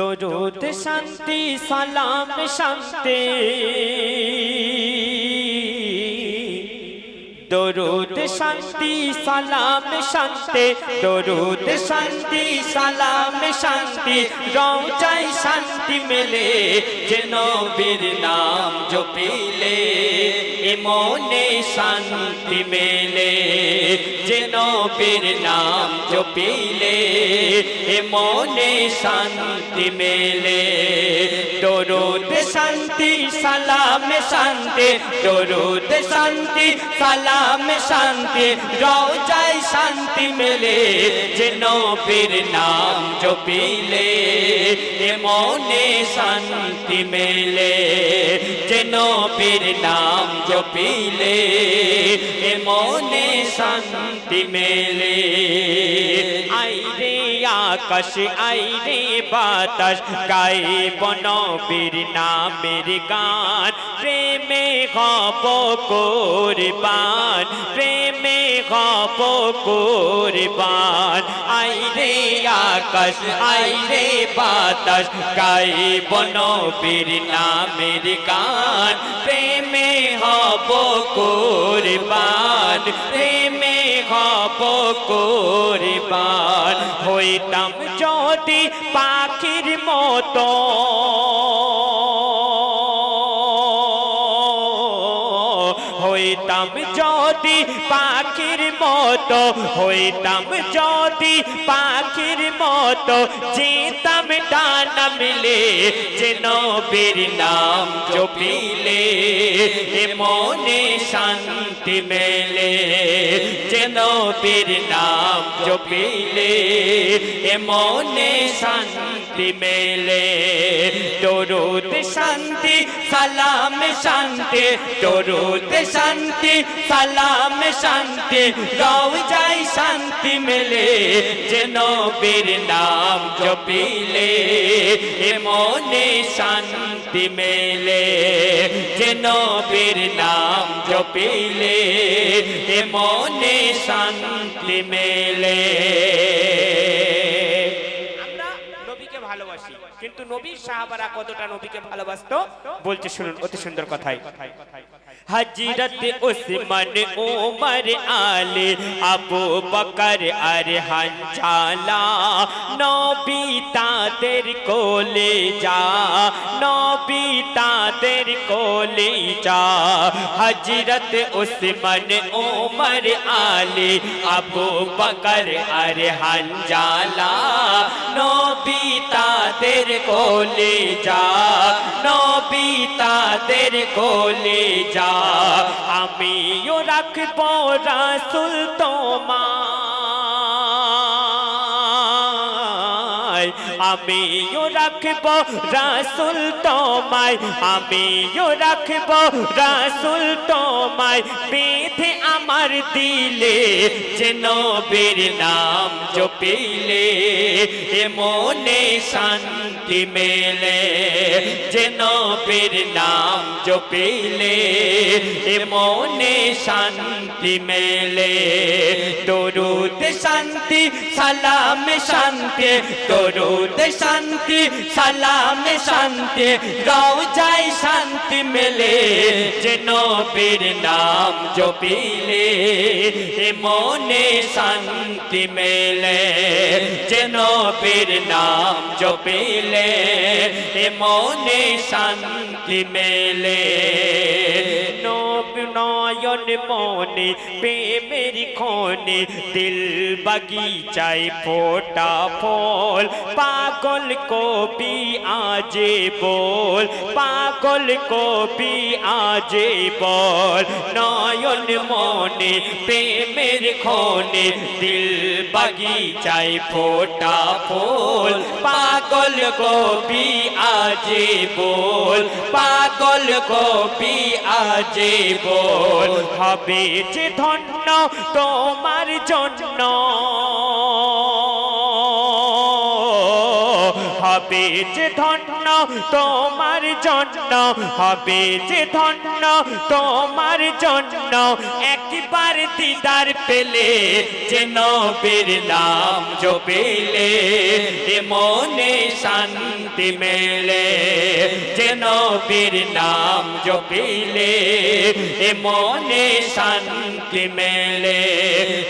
দরুদ শান্তি, সালাম শান্তি। দরুদ শান্তি, সালাম শান্তি। দরুদ শান্তি, সালাম শান্তি। রওজায় শান্তি মেলে, যে নবীর নাম জপিলে। মনে শান্তি মেলে, যে নবীর নাম জপিলে, এ মনে শান্তি মেলে। দরুদ শান্তি, সালাম শান্তি, দরুদ শান্তি, সালাম শান্তি, রওজায় শান্তি মেলে, যে নবীর নাম জপিলে। মনে শান্তি মেলে। যে নবীর নাম জপিলে, এ মনে শান্তি মেলে। আই রে আকাশ আই রে বাতাস, গাইব নবীর নামের গান। প্রেমে গপ কোরবান, প্রেমে গপ কোরবান। আই রে আকাশ আই রে বাতাস, গাইব নবীর নামের গান। প্রেমে হব কোরবান, প্রেমে হব কোরবান। হইতাম যদি পাখির মতো। হইতাম যদি পাখির মতো হইতাম, যদি পাখির মতো যেতাম, ডানা মিলে, যে নবীর নাম জপিলে, এ মনে শান্তি মেলে, যে নবীর নাম জপিলে, এ মনে শান্তি মেলে। দরুদ শান্তি, সালাম শান্তি। দরুদ শান্তি, সালাম শান্তি। রওজাই শান্তি মেলে। যে নবীর নাম জপিলে, এ মনে শান্তি মেলে। যে নবীর নাম জপিলে, এ মনে শান্তি মেলে। কিন্তু নবীর সাহাবারা কতটা নবীকে ভালোবাসতো? বলছে শুনুন, অতি সুন্দর কথাই। হজরত উসমান উমর আলী, আবু বকর আর হানজালা, নবী তাদের কোলে যা, নবী তাদের কোলে যা। হজরত উসমান উমর আলী, আবু বকর আর হানজালা, নবী তাদের কোলে যা, নবী তাদের কোলে যা। আমিও রাখব রাসুল তোমায়। আমিও রাখব রাসুল তোমায়। আমিও রাখব রাসুল তোমায়। বেঁধে আমার দিলে যে নবীর নাম জপিলে এ মনে শান্তি মেলে যেন নবীর নাম জপিলে মনে শান্তি মেলে। দরুদ শান্তি, সালাম শান্তি, দরুদ শান্তি, সালাম শান্তি। রওজায় শান্তি মেলে, যে নবীর নাম জপিলে মনে শান্তি মেলে। যে নবীর নাম জপিলে মনে শান্তি মেলে। নয়ন মনে, প্রেমের খনে দিল বাগিচায় ফোটা ফল। পাগল কবি আজে বল, পাগল কবি আজে বল। নয়ন মনে, প্রেমের খনে দিল বাগিচায় ফোটা ফল। পাগল কবি আজে বল, পাগল কবি আজে বল। হবে যে ধন্য তোমার জন্য। হবে যে ধন্য তোমার জন্য। হবে যে ধন্য তোমার জন্য। একবার দিদার পেলে যে নবীর নাম জপিলে মনে শান্তি মেলে, যে নবীর নাম জপিলে, এ মনে শান্তি মেলে।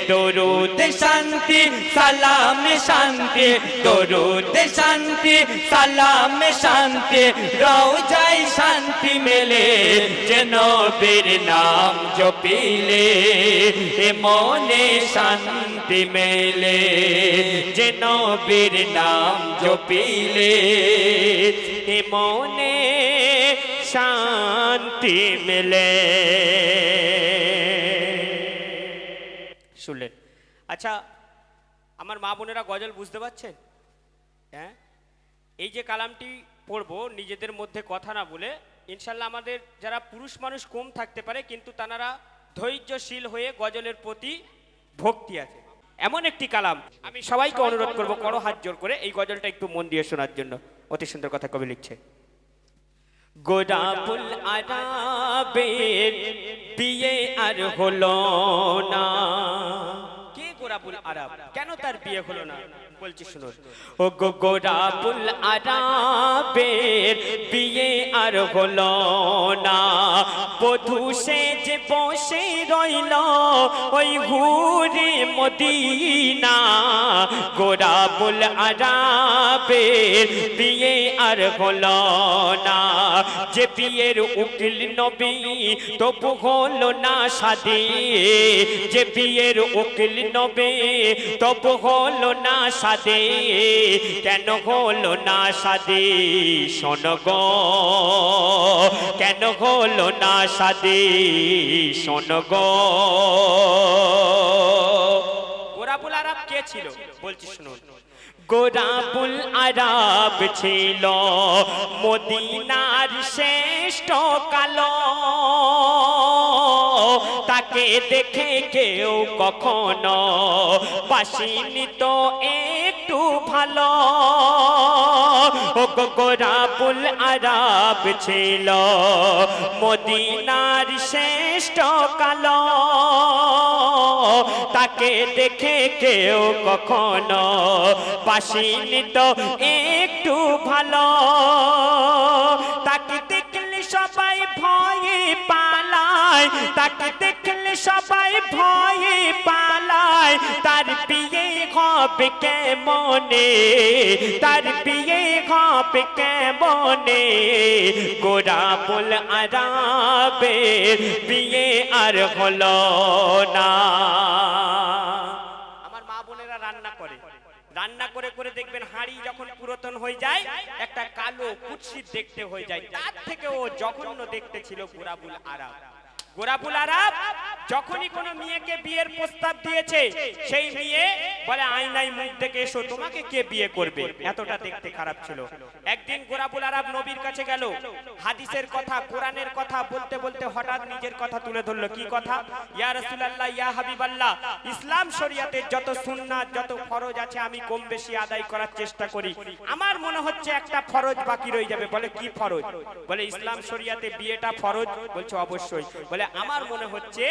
দরুদ শান্তি, সালাম শান্তি, দরুদ শান্তি, সালাম শান্তি, রওজায় শান্তি মেলে যেন বীর নাম জপিলে, এ মনে শান্তি মেলে যেন বীর নাম জপিলে। মনে শান্তি মেলে। শুনলেন? আচ্ছা আমার মা বোনেরা গজল বুঝতে পারছেন হ্যাঁ? এই যে কালামটি পড়ব, নিজেদের মধ্যে কথা না বলে, ইনশাল্লাহ আমাদের যারা পুরুষ মানুষ কম থাকতে পারে, কিন্তু তানারা ধৈর্যশীল হয়ে গজলের প্রতি ভক্তি আছে। এমন একটি কালাম। আমি সবাইকে অনুরোধ করব করো হাত জোর করে। এই গজলটা একটু মন দিয়ে শোনার জন্য। অতি সুন্দর কথা কবি লিখছে। গোলাপুল আরাবের বিয়ে আর হলো না। কে গোরাবুল আরব। কেন তার বিয়ে হলো না? বলছি, শুনুন। ও গো গোরাবুল আরবের বিয়ে আর হলো না। বধূ সে যে বসে রইল ওই হুরে মদিনা। গোরাবুল আরবের বিয়ে আর হলো না। যে বিয়ের উকিল নবী তবু হলো না সাদী। যে বিয়ের উকিল নবী তবু হলো না সাদে, কেন হলো না সাদে? শোন গো, কেন হলো না সাদে? শোন গো। গোরাবুল আরব কে ছিল? বলছি শুনুন। গোরাবুল আরব ছিল মদিনার শ্রেষ্ঠ কালো। তাকে দেখে কেউ কখনো পাসিনি তো একটু ভালো। গোরাবুল আরব ছিল মদিনার শ্রেষ্ঠ কালো। তাকে দেখে কেউ কখনো পাসিনি তো একটু ভালো। তাকে দেখলে সবাই ভয়ে পালায়। তার বিয়ে হবে কেমনে? তার বিয়ে হবে কেমনে? গোরা বল আরাবে বিয়ে আর হলো না। আমার মা বোনেরা রান্না করে। রান্না করে করে দেখবেন হাঁড়ি যখন পুরাতন হয়ে যায়, একটা কালো কুৎসিত দেখতে হয়ে যায়। তার থেকে ও জঘন্য দেখতে ছিল গোরাবুল আরাব। গোরাবুল আরাব যখনই কোনো মেয়েকে বিয়ের প্রস্তাব দিয়েছে, সেই মেয়ে বলে, আয়নায় মুখ দেখে এসো, তোমাকে কে বিয়ে করবে? এতটা দেখতে খারাপ ছিল। একদিন গোরাবুল আরাব নবীর কাছে গেল, হাদিসের কথা, কোরআনের কথা বলতে বলতে হঠাৎ নিজের কথা তুলে ধরলো। কি কথা? ইয়া রাসূলুল্লাহ, ইয়া হাবিবাল্লাহ, ইসলাম শরিয়াতের যত সুন্নাত, যত ফরজ আছে, আমি কম বেশি আদায় করার চেষ্টা করি। আমার মনে হচ্ছে একটা ফরজ বাকি রয়ে যাবে। বলে, কি ফরজ? বলে, ইসলাম শরিয়াতে বিয়েটা ফরজ? বলছে, অবশ্যই। বলে আমার মনে হচ্ছে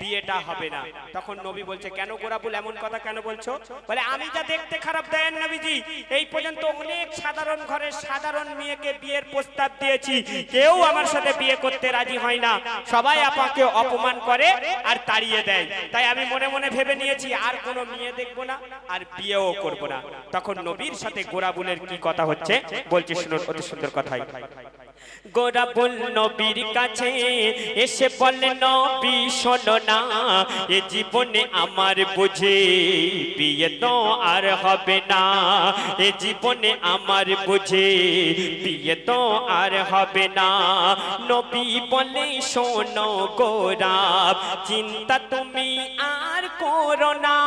বিয়েটা হবে না। তখন নবী বলছে, কেন গোরাবুল এমন কথা কেন বলছো? বলে, আমি যা দেখতে খারাপ দেন নবীজি, এই পর্যন্ত অনেক সাধারণ ঘরের সাধারণ মেয়েকে বিয়ের প্রস্তাব দিয়েছি। কেউ আমার সাথে বিয়ে করতে রাজি হয় না। সবাই আমাকে অপমান করে আর তাড়িয়ে দেয়। তাই আমি মনে মনে ভেবে নিয়েছি, আর কোনো মেয়ে দেখব না, আর বিয়েও করব না। তখন নবীর সাথে গোরাবুলের কি কথা হচ্ছে? বলছি, শুনুন, অতি সুন্দর কথাই। গোরাবুল নবীর কাছে এসে বলে নবী, শোনো না, এ জীবনে আমার বুঝে বিয়ে তো আর হবে না। এ জীবনে আমার বুঝে বিয়ে তো আর হবে না। নবী বলে শোনো গোরাব, চিন্তা তুমি আর করো না।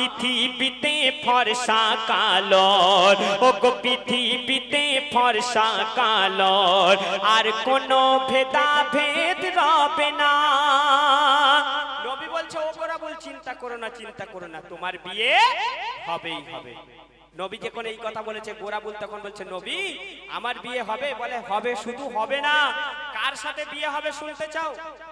পৃথিবীতে ফর্সা কালর। ও গো পৃথিবীতে ফর্সা কালর। আর কোনো ভেদা ভেদ রবে না। নবী বলছে ও গোরা বল চিন্তা করো না, চিন্তা করো না। তোমার বিয়ে হবেই হবে। নবী যখন এই কথা বলেছে, গোরাবুল তখন বলছে, নবী, আমার বিয়ে হবে? বলে, হবে, শুধু হবে না। কার সাথে বিয়ে হবে শুনতে চাও?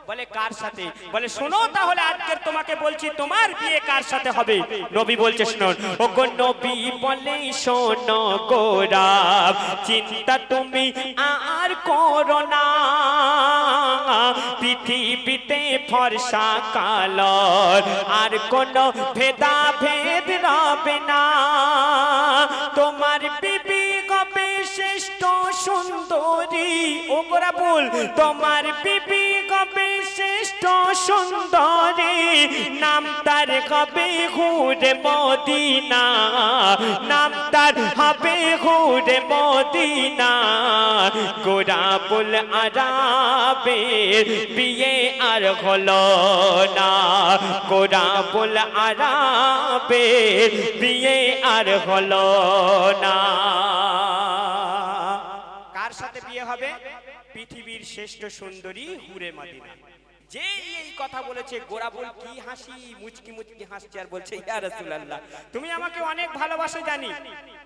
বলে, কার সাথে? বলে, শোনো তাহলে, আজকের তোমাকে বলছি, তোমার বিয়ে কার সাথে হবে? নবী বলছে শুনুন ও গো নবী বলে, শোনো গোরাব, চিন্তা তুমি আর করো না। পৃথিবীতে ফর্সা কালর, আর কোন ভেদা ভেদ রবে না। তোমার বিবি গবে শ্রেষ্ঠ সুন্দরী। ও গোরা বল তোমার বিবি গবে শ্রেষ্ঠ সুন্দরী, নাম তার হবে হুরে মদিনা। নাম তার হবে হুরে মদিনা। গোরাবুল আরাবের বিয়ে আর হলো না। গোরাবুল আরাবের বিয়ে আর হলো না। কার সাথে বিয়ে হবে? পৃথিবীর শ্রেষ্ঠ সুন্দরী হুরে মাদিনা যে এই কথা বলেছে, গোরাবুল কি হাসি, মুচকি মুচকি হাসছে আর বলছে তুমি আমাকে অনেক ভালোবাসো জানি,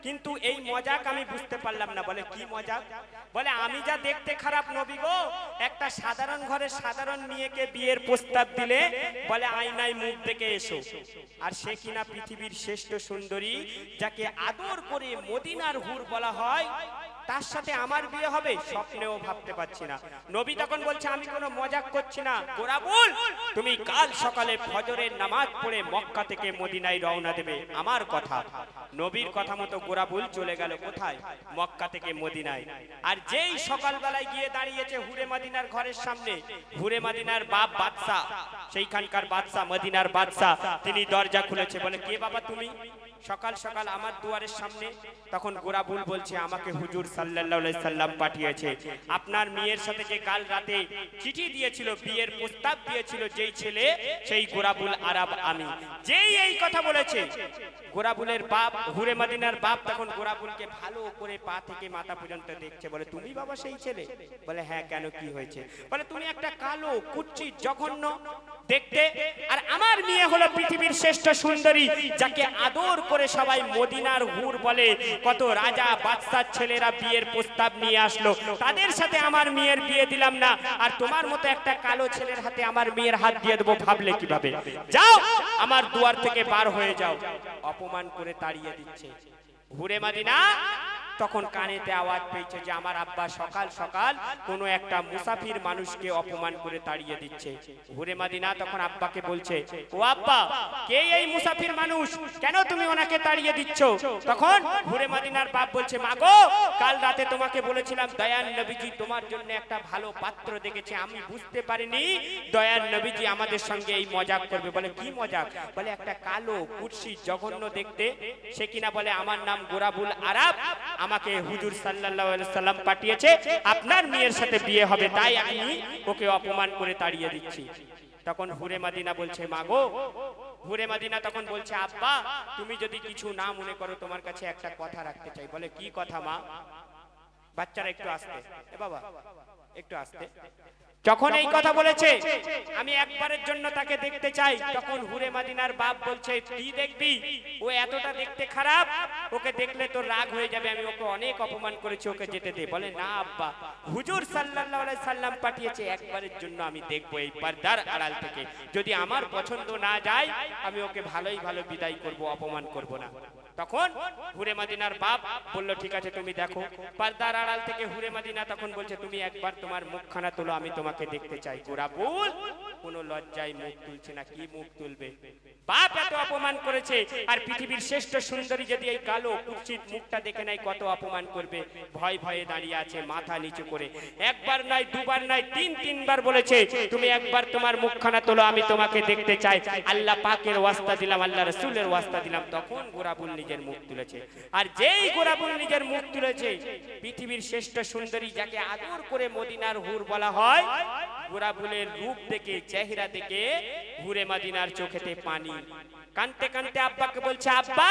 কিন্তু এই মজাক আমি বুঝতে পারলাম না। বলে, কি মজাক? বলে, আমি যা দেখতে খারাপ নবী গো, একটা সাধারণ ঘরের সাধারণ মেয়েকে বিয়ের প্রস্তাব দিলে, বলে, আয়নায় মুখ দেখে এসো। আর সে কিনা পৃথিবীর শ্রেষ্ঠ সুন্দরী, যাকে আদর করে মদিনার হুর বলা হয়? তার সাথে আমার বিয়ে হবে, স্বপ্নেও ভাবতে পারছি না। নবী তখন বলছে, আমি কোনো মজাক করছি না। গোরাবুল তুমি কাল সকালে ফজরের নামাজ পড়ে মক্কা থেকে মদিনায় রওনা দেবে। আমার কথা। নবীর কথা মতো গোরাবুল চলে গেল কোথায়? মক্কা থেকে মদিনায়। আর যেই সকালবেলায় গিয়ে দাঁড়িয়েছে হুরে মদিনার ঘরের সামনে, হুরে মদিনার বাপ বাদশা সেইখানকার বাদশা মদিনার বাদশা তিনি দরজা খুলেছে। বলে, কে বাবা তুমি? সকাল সকাল আমার দুয়ারের সামনে তখন গোরাবুল বলছে, আমাকে হুজুর আলাইহি সাল্লাম পাঠিয়েছে। আপনার মেয়ের সাথে যে কাল রাতে চিঠি দিয়েছিল, বিয়ের প্রস্তাব দিয়েছিল, যেই ছেলে, সেই গোরাবুল আরব আমি। যেই এই কথা বলেছে গোরাবুলের বাপ, হুরে মদিনার বাপ তখন গোরাবুলকে ভালো করে পা থেকে মাথা পর্যন্ত দেখছে। বলে, তুমি বাবা সেই ছেলে? বলে হ্যাঁ কেন কি হয়েছে? বলে, তুমি একটা কালো কুচ্ছি জঘন্য দেখতে। আর আমার মেয়ে হলো পৃথিবীর শ্রেষ্ঠ সুন্দরী, যাকে আদর করে সবাই মদিনার হুর বলে। কত রাজা বাদশার ছেলেরা বিয়ের প্রস্তাব নিয়ে আসলো। তাদের সাথে আমার মেয়ের বিয়ে দিলাম না। আর তোমার মতো একটা কালো ছেলের হাতে আমার মেয়ের হাত দিয়ে দেবো ভাবলে কীভাবে? যাও, আমার দুয়ার থেকে বার হয়ে যাও। অপমান করে তাড়িয়ে দিচ্ছে। হুরে মাদিনা তখন কানেতে আওয়াজ পেয়েছে যে, আমার আব্বা সকাল সকাল কোনো একটা মুসাফির মানুষকে অপমান করে তাড়িয়ে দিচ্ছে। হুরে মাদিনা তখন আব্বাকে বলছে, ও আব্বা, কে এই মুসাফির মানুষ? কেন তুমি ওনাকে তাড়িয়ে দিচ্ছ? তখন হুরে মাদিনার বাপ বলছে, মাগো, কাল রাতে তোমাকে বলেছিলাম দয়ান নবীজি তোমার জন্য একটা ভালো পাত্র দেখেছে। আমি বুঝতে পারিনি দয়ান নবীজি আমাদের সঙ্গে এই মজাক করবে। বলে, কি মজাক? বলে, একটা কালো কুৎসি জঘন্য দেখতে। সে কিনা বলে, আমার নাম গোরাবুল আরাব আমাকে হুজুর আলাইহি সাল্লাম পাঠিয়েছে, আপনার মেয়ের সাথে বিয়ে হবে, তাই আমি ওকে অপমান করে তাড়িয়ে দিচ্ছি। তখন হুরে মাদিনা বলছে, মাগো। হুরে মাদিনা তখন বলছে, আব্বা, তুমি যদি কিছু না মনে করো, তোমার কাছে একটা কথা রাখতে চাই। বলে, কি কথা, মা? বাচ্চারা একটু আসতে। বাবা, একটু আসতে। যখন এই কথা বলেছে আমি একবারের জন্য তাকে দেখতে চাই। তখন হুরে মাদিনার বাপ বলছে কি দেখবি ও এতটা দেখতে খারাপ ওকে দেখলে তোর রাগ হয়ে যাবে আমি ওকে অনেক অপমান করেছি ওকে যেতে দে। বলে না আব্বা হুজুর সাল্লাল্লাহু আলাইহি সাল্লাম পাঠিয়েছে একবারের জন্য আমি দেখব এই পর্দার আড়াল থেকে। যদি আমার পছন্দ না যায় আমি ওকে ভালোই ভালো বিদায় করব অপমান করব না। তখন হুরে মাদিনার বাপ বলল, ঠিক আছে, তুমি দেখো। পর্দার আড়াল থেকে হুরে মাদিনা তখন বলছে, তুমি একবার তোমার মুখখানা তোলো, আমি তোমাকে দেখতে চাই। গোরাবুল কোনো লজ্জায় মুখ তুলছে না, কি মুখ তুলবে? বাপ এত অপমান করেছে, আর পৃথিবীর শ্রেষ্ঠ সুন্দরী যদি এই কালো কুৎসিত মুখটা দেখে নাই কত অপমান করবে? ভয় ভয়ে দাঁড়িয়ে আছে, মাথা নিচু করে। একবার নয়, দুবার নয়, তিন, তিনবার বলেছে, তুমি একবার তোমার মুখখানা তোলো, আমি তোমাকে দেখতে চাই। আল্লাহ পাকের ওয়াস্তা দিলাম, আল্লাহ রসুলের ওয়াস্তা দিলাম। তখন গোরাবুল নিজের মুখ তুলেছে। আর যেই গোরাবুল নিজের মুখ তুলেছে, পৃথিবীর শ্রেষ্ঠ সুন্দরী যাকে আদর করে মদিনার হুর বলা হয় গোরাবুলের রূপ দেখে, চেহারা দেখে, ঘুরে মাদিনার চোখেতে পানি কানতে কানতে আব্বাকে বলছে, আব্বা,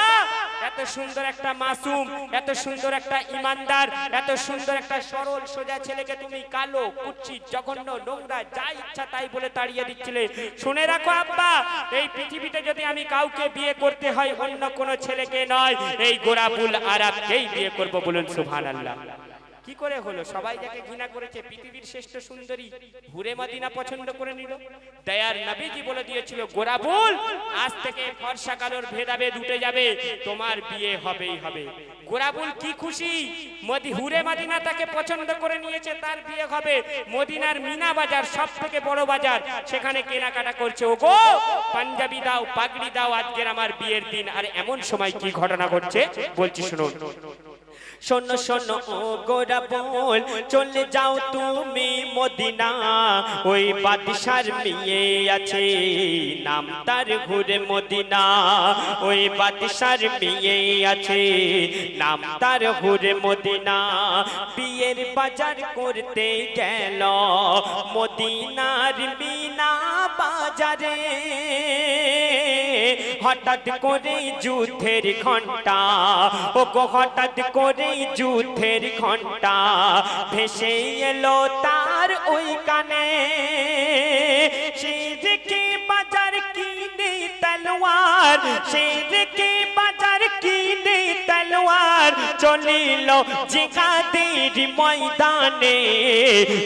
এত সুন্দর একটা মাসুম, এত সুন্দর একটা ইমানদার, এত সুন্দর একটা সরল সোজা ছেলেকে তুমি কালো, কুচ্ছি, জঘন্য, নোংরা, যা ইচ্ছা তাই বলে তাড়িয়ে দিচ্ছিলে। শুনে রাখো আব্বা, এই পৃথিবীতে যদি আমি কাউকে বিয়ে করতে হয়, অন্য কোনো ছেলেকে নয়, এই গোরাবুল আরাবকেই বিয়ে করব বলুন সুবহানাল্লাহ। কি করে হলো? সবাই যাকে ঘৃণা করেছে, পৃথিবীর শ্রেষ্ঠ সুন্দরী হুরে মাদিনা পছন্দ করে নিল। দয়ার নবীজি বলে দিয়েছিল গোরাবুল আজ থেকে ফর্সা কালোর ভেদাভেদ উঠে যাবে, তোমার বিয়ে হবেই হবে। গোরাবুল কি খুশি? মোদি হুরে মাদিনা তাকে পছন্দ করে নিয়েছে, তার বিয়ে হবে। মদিনার মিনা বাজার সব থেকে বড় বাজার, সেখানে কেনাকাটা করছে। ও গো পাঞ্জাবি দাও, পাগড়ি দাও, আজকের আমার বিয়ের দিন। আর এমন সময় কি ঘটনা ঘটছে? বলছি, শুনুন। শোনো শোনো, ও গোরা বল, চলে যাও তুমি মদিনা। ওই বাদশার মেয়ে আছে, নাম তার ঘুরে মদিনা। ওই বাদশার মেয়ে আছে, নাম তার ঘুরে মদিনা। বিয়ের বাজার করতে গেল, মদিনার মিনা বাজারে। হঠাৎ করে যুদ্ধের ঘণ্টা ও গো হঠাৎ করে যুদ্ধের ঘণ্টা ভেসে এলো তার ওই কানে। সেদিকে বাজার কিনে, তলোয়ার সেদিকে বাজার কিনে তলোয়ার চলিল জিগাদের ময়দানে,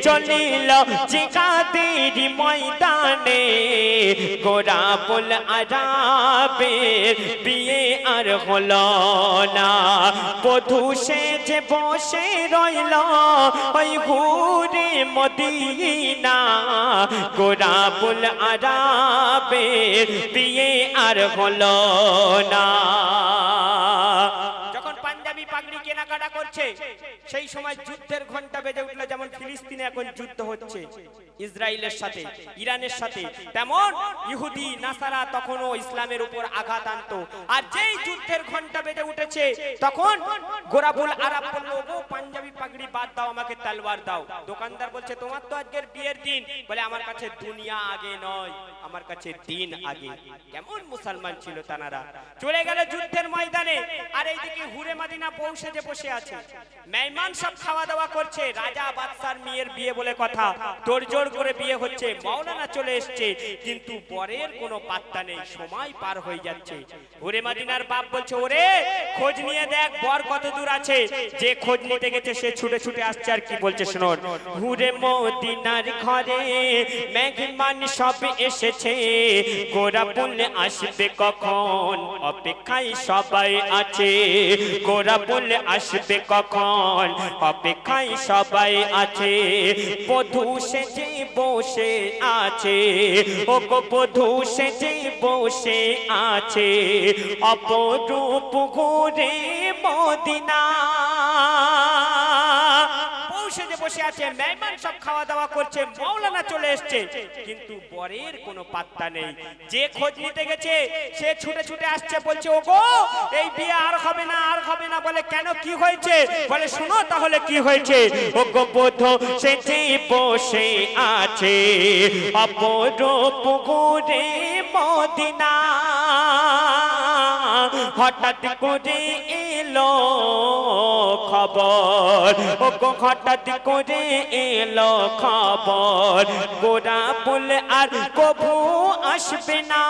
চলিল জিগাদের ময়দানে। গোরা বল আরাবের বিয়ে আর হল না। বধু সে যে বসে রইল ওই ঘুরে মদিনা। গোরা বল আরাবের বিয়ে আর হল না। পাগড়ি কেনাকাটা করছে। সেই সময় যুদ্ধের ঘণ্টা বেজে উঠল যেমন ফিলিস্তিনে এখন যুদ্ধ হচ্ছে। ইসরায়েলের সাথে, ইরানের সাথে, তেমন ইহুদি, নাসারা তখনও ইসলামের উপর আঘাত আনতো। আর যেই যুদ্ধের ঘণ্টা বেজে উঠেছে, তখন গোরাবুল আরব বলল গো পাঞ্জাবি পাগড়ি বাদ দাও, আমাকে তলোয়ার দাও। দোকানদার বলছে, তোমার তো আজকের বিয়ের দিন। বলে, আমার কাছে দুনিয়া আগে নয়, আমার কাছে দিন আগে। কেমন মুসলমান ছিল তানারা। চলে গেল যুদ্ধের ময়দানে, আর এইদিকে হুরে মাদিনা পৌঁছে যে বসে আছে। মেহমান সব খাওয়া দাওয়া করছে, রাজা বাদশার মেয়ের বিয়ে বলে কথা। তোড়জোড় করে বিয়ে হচ্ছে, মাওলানা চলে এসছে, কিন্তু বরের কোনো পাত্তা নেই, সময় পার হয়ে যাচ্ছে। হুরে মাদিনার বাপ বলছে, ওরে, খোঁজ নিয়ে দেখ, বর কত দূর আছে। যে খোঁজ নিতে গেছে, সে ছুটে ছুটে আসছে আর কি বলছে শুনুন হুরে মদিনার ঘরে মেঘমান সব এসেছে। গোরা বললে আসবে কখন? অপেক্ষায় সবাই আছে। গোরা বললে আসবে কখন? অপেক্ষায় সবাই আছে, বধূ সেজে বসে আছে। ও গো বধূ সেজে বসে আছে, অপরূপ ঘুরে মদিনা। যে বসে আছে, মেহমান সব খাওয়া দাওয়া করছে মৌলানা চলে এসছে। কিন্তু বরের কোনো পাত্তা নেই। যে খোঁজ নিতে গেছে, সে ছুটে ছুটে আসছে, বলছে, ওগো, এই বিয়ে আর হবে না, আর হবে না। বলে, কেন, কি হয়েছে? বলে, শুনো তাহলে কি হয়েছে? ও গো বোধ সে যে বসে আছে। অপরূপ ঘুরে মদিনা। হঠাৎ করে এলো খবর। ও গো হঠাৎ করে এলো খবর। গোরা বলে আর কবু আসবে না।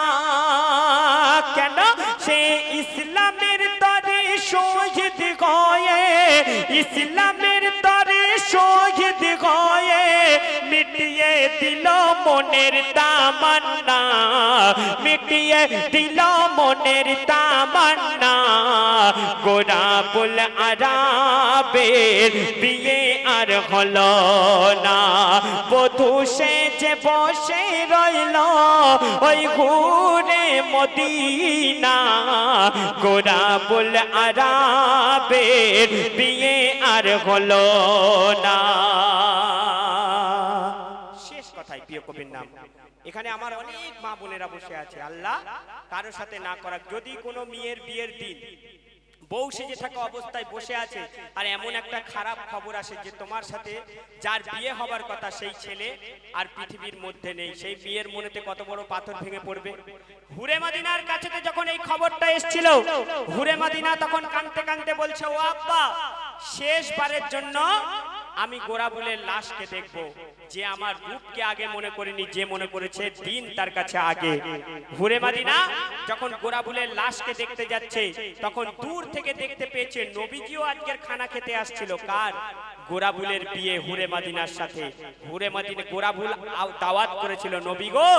কেন? সে ইসলামের তরে শহীদ গয়ে ইসলামের তরে শহীদ গয়ে মিটিয়ে দিল মনের তামান্না। মিটিয়ে দিল মনের তামান্না। গোরা বল, আরাবের বিয়ে আর হলো না। বধু সে যে বসে রইল ওই ঘুরে মদিনা। গোরা বল, আরাবের বিয়ে আর হলো না। শেষ কবির নাম। এখানে আমার অনেক মা বোনেরা বসে আছে, আল্লাহ কারোর সাথে না করা যদি কোনো মেয়ের বিয়ের দিন বউ সেজে থাকা অবস্থায় বসে আছে, আর এমন একটা খারাপ খবর আসে যে তোমার সাথে যার বিয়ে হবার কথা সেই ছেলে আর পৃথিবীর মধ্যে নেই। সেই বিয়ের মনেতে কত বড় পাথর ভেঙে পড়বে। হুরে মাদিনার কাছে যখন এই খবরটা এসেছিল, হুরে মাদিনা তখন কানতে কানতে বলছে, ও আব্বা, শেষবারের জন্য আমি গোরাবুলের লাশকে দেখব। যে আমার রূপকে আগে মনে করিনি, যে মনে করেছে দিন তার কাছে আগে। ঘুরে মাদিনা, যখন গোরাবুলের লাশকে দেখতে যাচ্ছে, তখন দূর থেকে দেখতে পেয়েছে নবীজিও আজকের খানা খেতে আসছিল। কার? গোরাবুলের বিয়ে হুরে মাদিনার সাথে। হুরে মাদিনা গোরাবুল দাওয়াত করেছিল, নবী গো,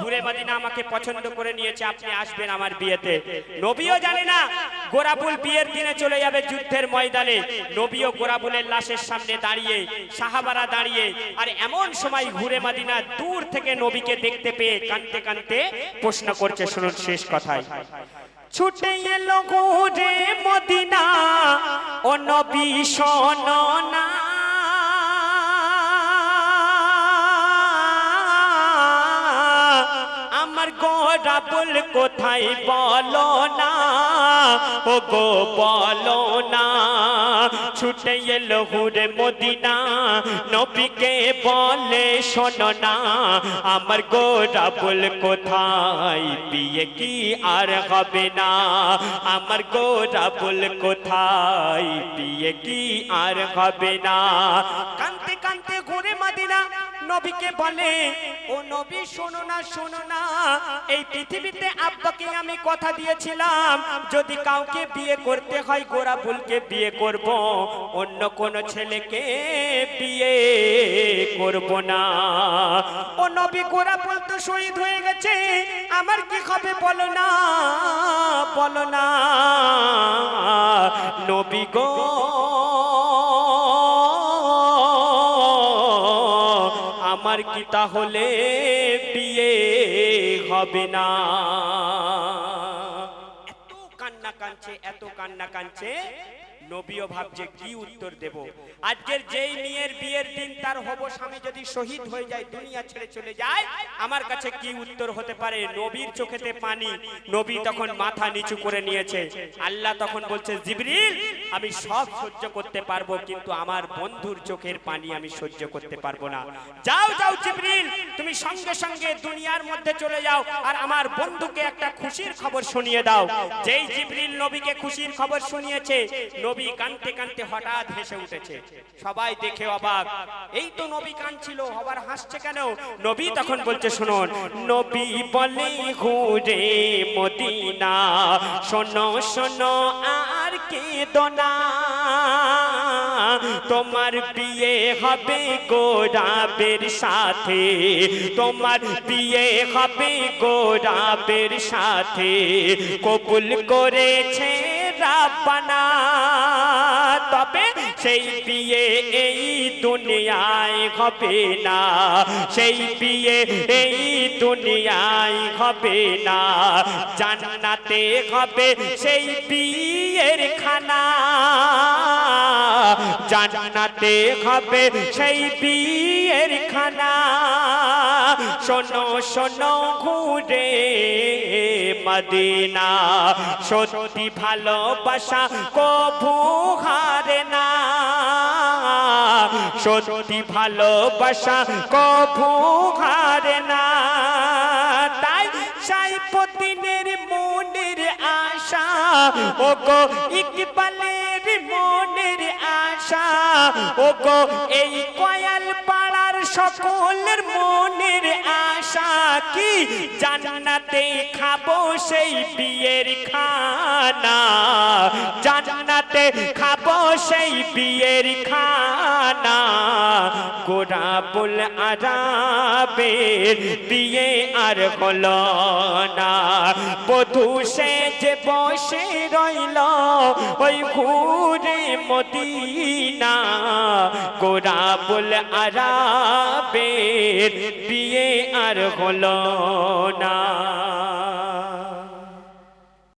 হুরে মাদিনা আমাকে পছন্দ করে নিয়েছে, আপনি আসবেন আমার বিয়েতে। নবীও জানে না, গোরাবুল বিয়ের দিনে চলে যাবে যুদ্ধের ময়দানে। নবীও গোরাবুলের লাশের সামনে দাঁড়িয়ে, সাহাবারা দাঁড়িয়ে, আর এমন সময় ঘুরে মাদিনা দূর থেকে নবীকে দেখতে পেয়ে কানতে কানতে প্রশ্ন করছে, শুনুন শেষ কথায়। ছুটে এলো ঘুরে মদিনা। ও নবী শোনো গোরাবুল কোথায় বলো না? ও গো বলো না। ছুটে এলো হুরে মদিনা। নবীকে বলে, শোনো না, আমার গোরাবুল কোথায়? বিয়ে কি আর হবে না? আমার গোরাবুল কোথায়? বিয়ে কি আর হবে না? কানতে কানতে নবীকে বলে, ও নবী, শোনো না শোনো না। এই পৃথিবীতে আব্বাকে আমি কথা দিয়েছিলাম, যদি কাউকে বিয়ে করতে হয়, গোরাবুলকে বিয়ে করব। অন্য কোন ছেলেকে বিয়ে করব না। ও নবী, গোরাবুল তো শহীদ হয়ে গেছে। আমার কি হবে, বলো না বলো না। নবী গো কি তাহলে বিয়ে হবে না? এত কান্না কাঁদছে এত কান্না কানছে নবীও ভাবছে, কি উত্তর দেব? আজকের যেই মেয়ের বিয়ের দিন, তার হব স্বামী যদি শহীদ হয়ে যায়, দুনিয়া ছেড়ে চলে যায়, আমার কাছে কি উত্তর হতে পারে? নবীর চোখেতে পানি। নবী তখন মাথা নিচু করে নিয়েছে। আল্লাহ তখন বলছে, জিবরিল, আমি সব সহ্য করতে পারব, কিন্তু আমার বন্ধুর চোখের পানি আমি সহ্য করতে পারব না। যাও যাও, জিবরিল, তুমি সঙ্গে সঙ্গে দুনিয়ার মধ্যে চলে যাও, আর আমার বন্ধুকে একটা খুশির খবর শুনিয়ে দাও। যেই জিবরিল নবীকে খুশির খবর শুনিয়েছে, নবী কানতে কানতে হঠাৎ হেসে উঠেছে। সবাই দেখে অবাক। এই তো নবী কানছিল, আবার হাসছে কেন? নবী তখন বলছে, শুনুন, নবী বলে ঘুরে মদিনা। শোনো শোনো, আর কে দোনা তোমার বিয়ে হবে গোরাবের সাথে। তোমার বিয়ে হবে গোরাবের সাথে। কবুল করেছে রাব্বানা তবে সেই বিয়ে এই দুনিয়ায় হবে না। সেই বিয়ে এই দুনিয়ায় হবে না। জান্নাতে হবে সেই বিয়ের খানা। জান্নাতে হবে সেই বিয়ের খানা। শোনো শোনো ঘুরে মদিনা। সত্যি ভালোবাসা কভু হারে না। সত্যি ভালোবাসা কভু হারে না। তাই সাইপতিনের মনের আশা ও গো আশা ও এই কয়াল পাড়ার সকলের মনের আশা কি? জান্নাতে খাব সেই বিয়ের খানা। জান্নাতে খাব সেই বিয়ের খানা। গোরাবুল আরাবের বিয়ে আর হলো না। বধু সে যে বসে রইল ওই ঘুরে মদিনা। গোরাবুল আরাবের বিয়ে আর হলো না।